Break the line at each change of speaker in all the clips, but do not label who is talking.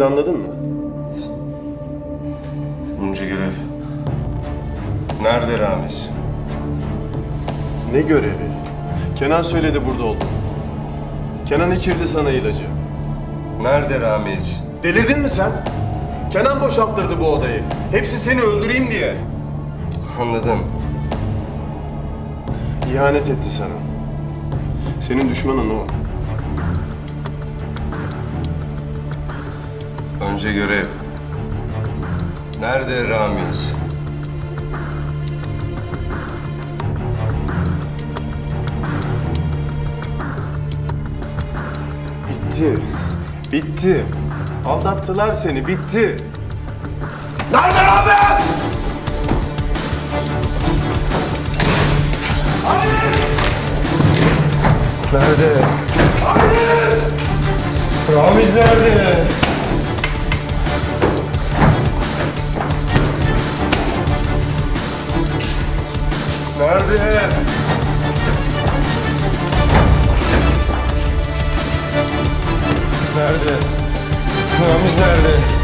Anladın mı artık? Şimdi anladın mı?
Bunca görev. Nerede Ramiz?
Ne görevi? Kenan söyledi burada olduğunu. Kenan içirdi sana ilacı.
Nerede Ramiz?
Delirdin mi sen? Kenan boşalttırdı bu odayı. Hepsi seni öldüreyim diye.
Anladım.
İhanet etti sana. Senin düşmanın o.
Önce görev. Nerede Ramiz?
Bitti. Bitti. Aldattılar seni. Bitti. Nerede Ramiz?
Nerede? Ramiz nerede? Nerede? Ramiz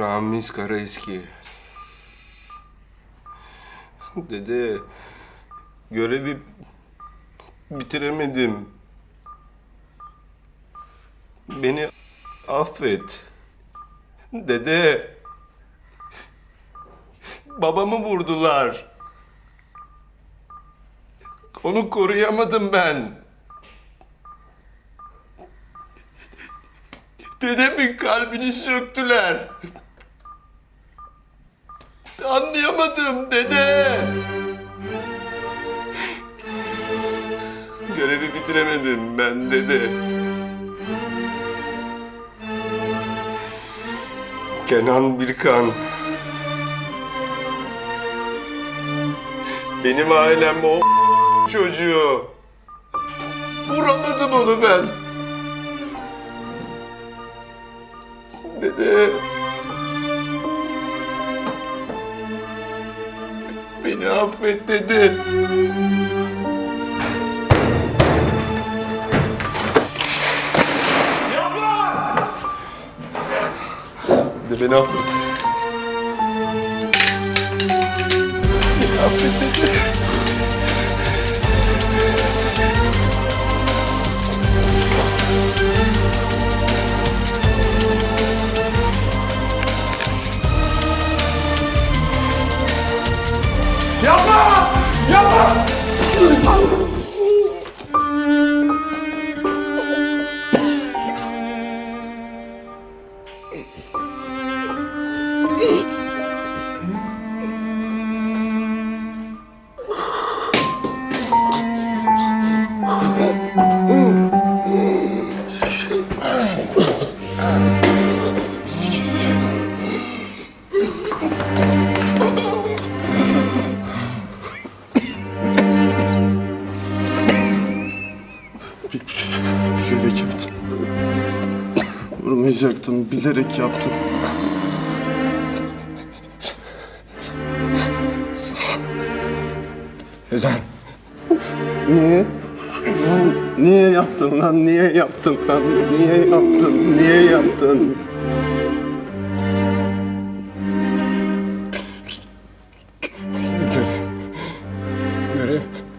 Ramiz Karaeski. Dede, görevi bitiremedim. Beni affet. Dede, babamı vurdular. Onu koruyamadım ben. Dedemin kalbini söktüler. Anlayamadım dede. Görevi bitiremedim ben dede. Kenan Birkan. Benim ailem o çocuğu. Vuramadım onu ben. Beni affet dede. Dede beni affet. Bilerek yaptın. Ezan.
Niye? Lan niye yaptın lan? Niye yaptın lan? Niye yaptın? Niye yaptın?
Görev. Görev.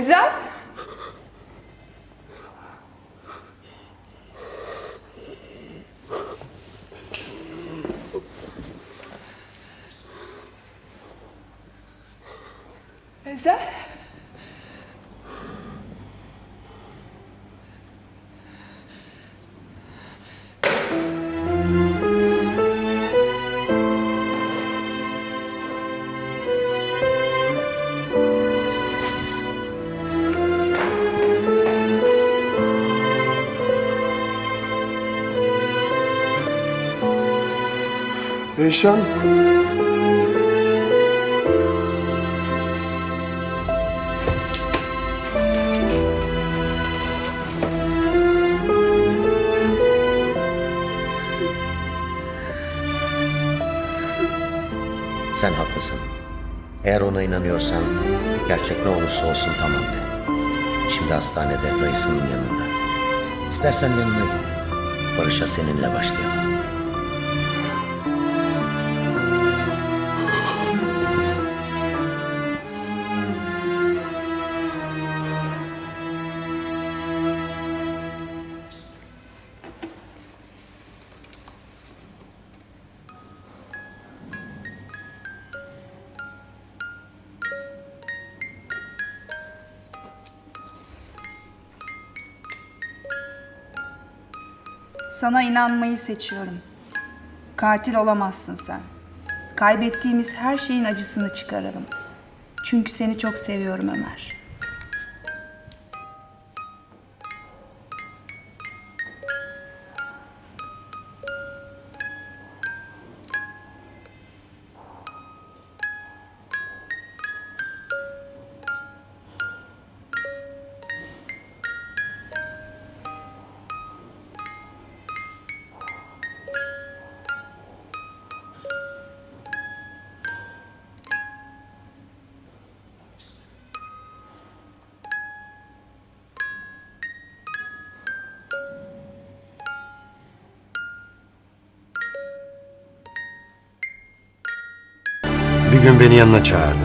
Ezel?
Eyşan.
Sen haklısın. Eğer ona inanıyorsan gerçek ne olursa olsun tamam de. Şimdi hastanede dayısının yanında. İstersen yanına git. Barış'a seninle başlayalım.
Sana inanmayı seçiyorum. Katil olamazsın sen. Kaybettiğimiz her şeyin acısını çıkaralım. Çünkü seni çok seviyorum Ömer.
Bir gün beni yanına çağırdı.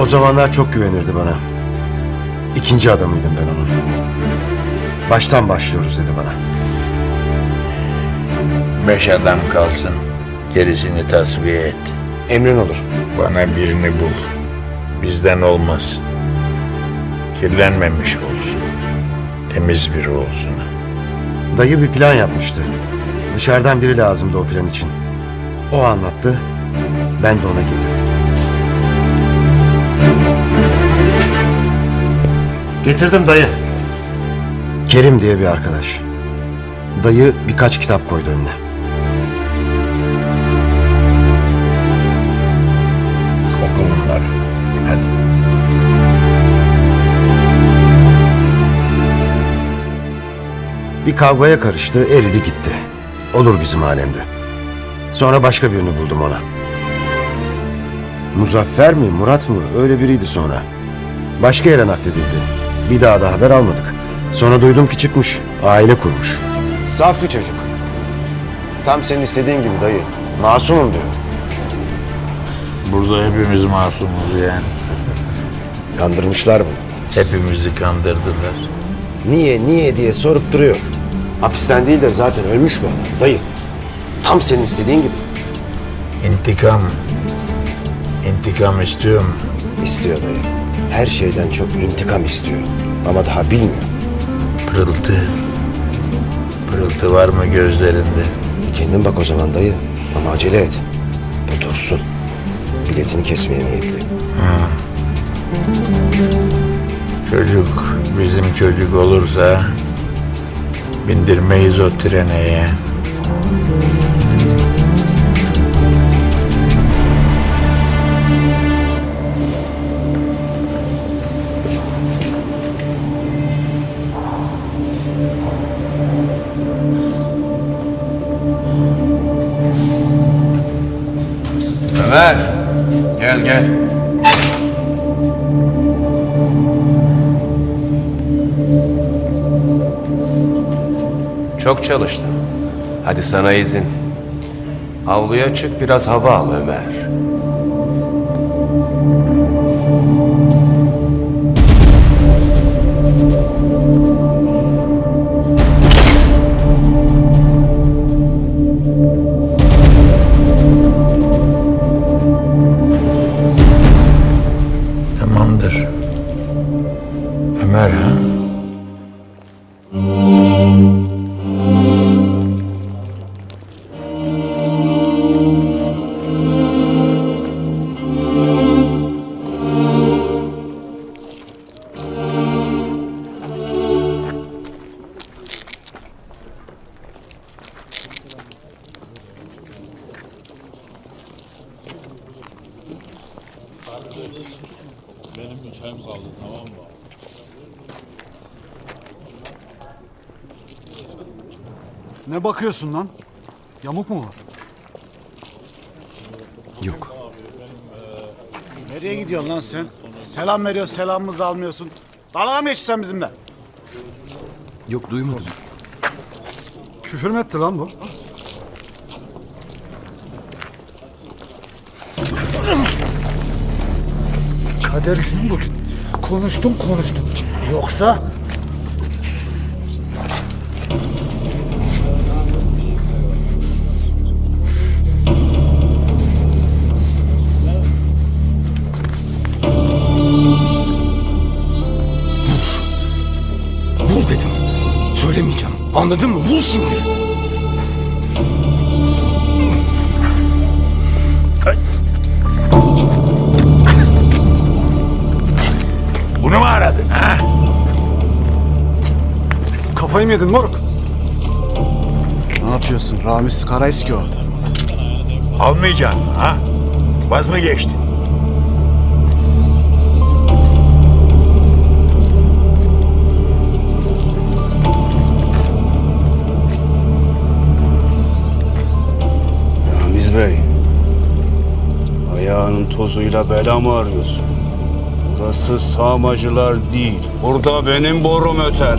O zamanlar çok güvenirdi bana. İkinci adamıydım ben onun. Baştan başlıyoruz dedi bana.
Beş adam kalsın. Gerisini tasfiye et.
Emrin olur.
Bana birini bul. Bizden olmaz. Kirlenmemiş olsun. Temiz biri olsun.
Dayı bir plan yapmıştı. Dışarıdan biri lazımdı o plan için. O anlattı. Ben de ona getirdim. Getirdim dayı. Kerim diye bir arkadaş. Dayı birkaç kitap koydu önüne.
Oku bunları. Hadi.
Bir kavgaya karıştı, eridi gitti. Olur bizim alemde. Sonra başka birini buldum ona. Muzaffer mi, Murat mı? Öyle biriydi sonra. Başka yere nakledildi. Bir daha da haber almadık. Sonra duydum ki çıkmış, aile kurmuş. Saf bir çocuk. Tam senin istediğin gibi dayı. Masumum diyor.
Burada hepimiz masumuz yani.
Kandırmışlar bunu.
Hepimizi kandırdılar.
Niye, niye diye sorup duruyor. Hapisten değil de zaten ölmüş bu adam, dayı. Tam senin istediğin gibi.
İntikam. İntikam istiyorum.
İstiyor dayı. Her şeyden çok intikam istiyor. Ama daha bilmiyor.
Pırıltı. Pırıltı var mı gözlerinde?
E kendin bak o zaman dayı. Ama acele et. Bu dursun. Biletini kesmeye niyetli.
Çocuk bizim çocuk olursa bindirmeyiz o treneye.
Ömer. Gel gel. Çok çalıştın. Hadi sana izin. Avluya çık biraz hava al Ömer.
Ömer
Ne bakıyorsun lan? Yamuk mu var?
Yok.
Nereye gidiyorsun lan sen? Selam veriyor, selamımızı almıyorsun. Dalga mı geçiyorsun sen bizimle?
Yok duymadım.
Küfür mü etti lan bu? Kader kim bu? Konuştum konuştum. Yoksa...
Anladın mı? Vur şimdi.
Bunu mu aradın ha?
Kafayı mı yedin moruk? Ne yapıyorsun? Ramiz Karaeski o.
Almayacaksın ha? Vaz mı geçti?
Tozuyla bela mı arıyorsun? Burası sağmacılar değil. Burada benim borum öter.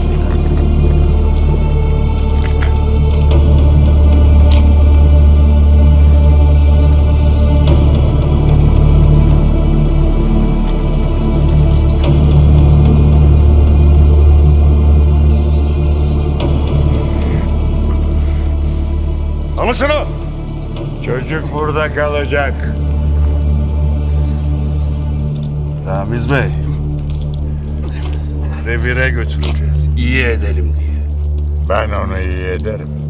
Alın şunu. Çocuk burada kalacak.
Ramiz Bey. Revire götüreceğiz. İyi edelim diye.
Ben onu iyi ederim.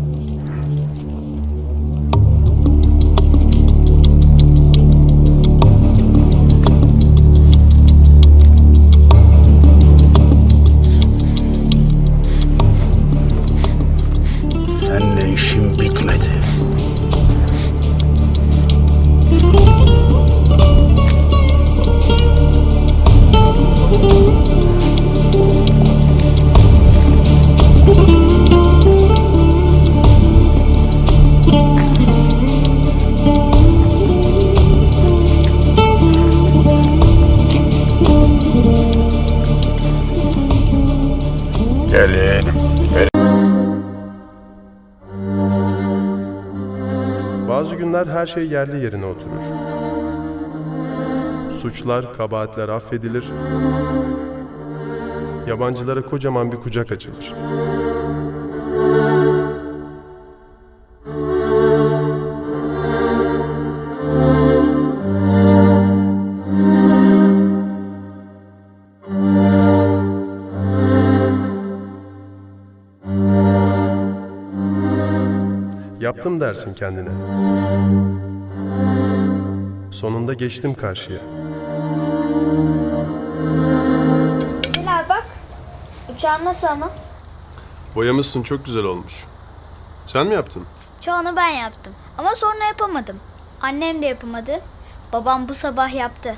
Günler her şey yerli yerine oturur. Suçlar, kabahatler affedilir. Yabancılara kocaman bir kucak açılır. Yaptım dersin kendine. Sonunda geçtim karşıya.
Abi bak. Uçağın nasıl ama?
Boyamışsın çok güzel olmuş. Sen mi yaptın?
Çoğunu ben yaptım. Ama sonra yapamadım. Annem de yapamadı. Babam bu sabah yaptı.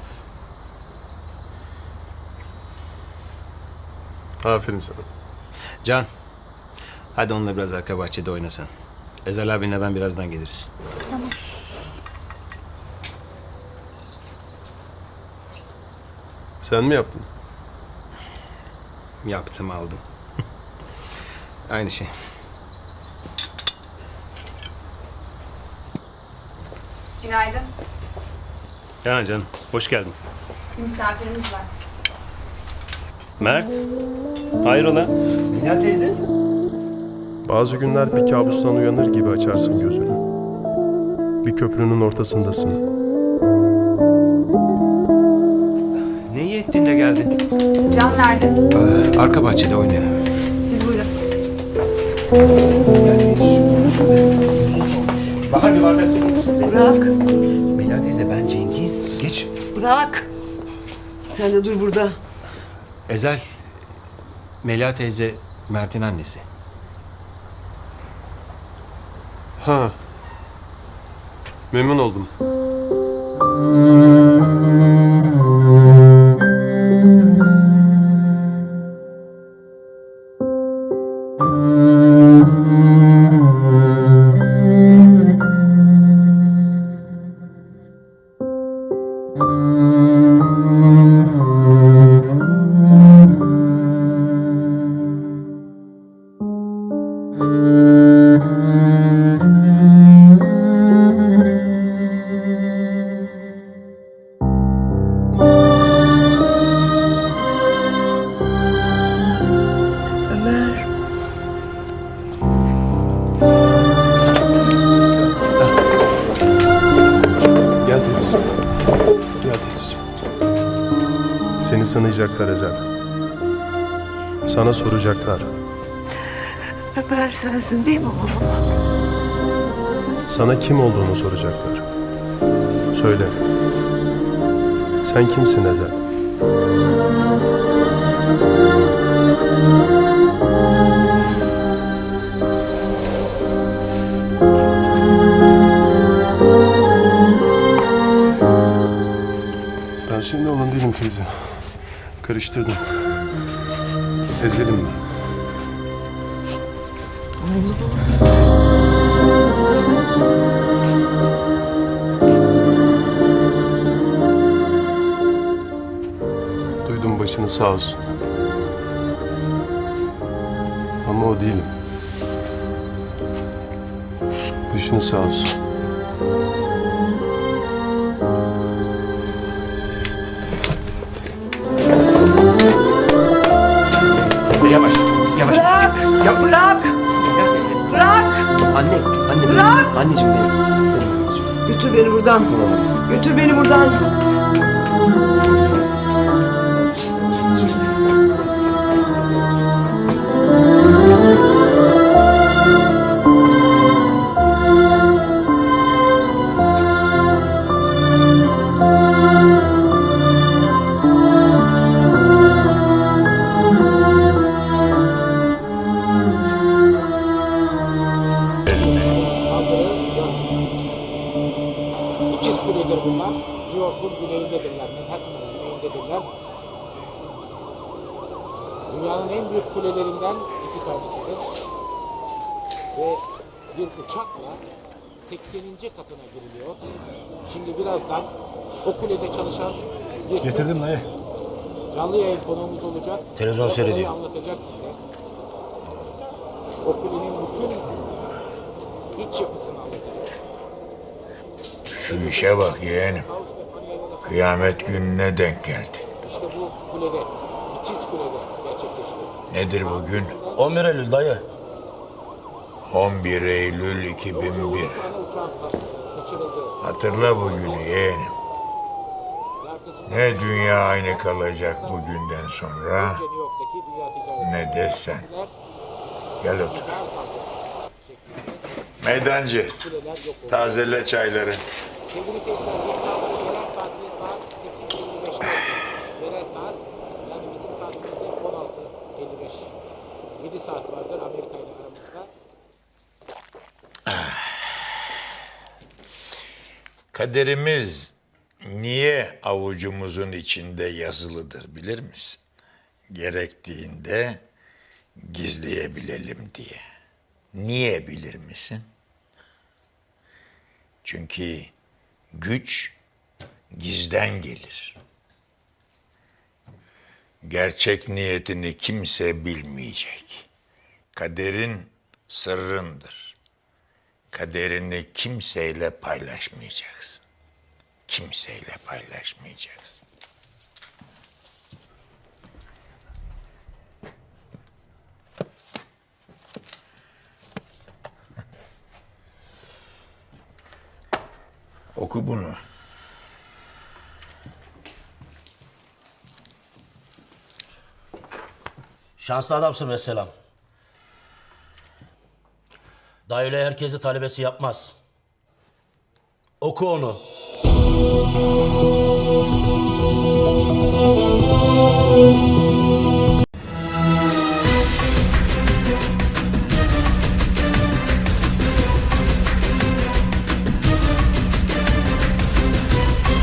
Aferin sana.
Can, hadi onunla biraz arka bahçede oynasan. Ezel abinle ben birazdan geliriz.
Sen mi yaptın?
Yaptım aldım. Aynı şey.
Günaydın.
Ya Can, hoş geldin.
Bir misafirimiz var.
Mert, hayrola? Mina teyze.
Bazı günler bir kabustan uyanır gibi açarsın gözünü. Bir köprünün ortasındasın.
Ne iyi ettin de geldin.
Can nerede?
Ee, arka bahçede oynuyor.
Siz buyurun.
Bahar bir bardak su.
Bırak,
Mela teyze ben Cengiz. Geç.
bırak. Sen de dur burada.
Ezel. Mela teyze Mert'in annesi.
Ha. Memnun oldum.
Seni sanayacaklar Ezel. Sana soracaklar.
Ömer sensin değil mi oğlum?
Sana kim olduğunu soracaklar. Söyle. Sen kimsin Ezel? Ben şimdi onun değilim teyze. Karıştırdım. Ezelim ben. Duydum başını sağ olsun. Ama o değilim. Başını sağ olsun.
Yap.
bırak,
Mela teyze.
bırak.
Anne. Anne.
Bırak.
Anneciğim benim. Benim anneciğim.
Götür beni buradan. Götür beni buradan.
Televizyon seyrediyor.
anlatacak size. O kulenin bütün iç yapısını anlatacak.
Şu işe bak yeğenim. Kıyamet gününe denk geldi.
İşte bu kulede, ikiz kulede gerçekleşti.
Nedir bugün?
11 Eylül dayı.
11 Eylül 2001.
tane uçağın ka- kaçırıldı.
Hatırla bugünü yeğenim. Ne dünya aynı kalacak bugünden sonra ne de sen. Gel otur. Meydancı, tazele çayları.
Sevgili seyirciler, bir saat, yerel saatte saat 8.55'te. Yerel saat, yani bizim saatimizde 16.55. 7 saat vardır Amerika ile aramızda.
Kaderimiz niye avucumuzun içinde yazılıdır bilir misin? Gerektiğinde gizleyebilelim diye. Niye bilir misin? Çünkü güç gizden gelir. Gerçek niyetini kimse bilmeyecek. Kaderin sırrındır. Kaderini kimseyle paylaşmayacaksın. Kimseyle paylaşmayacaksın. Oku bunu.
Şanslı adamsın. Daha öyle herkesi talebesi yapmaz. Oku onu. Thank you.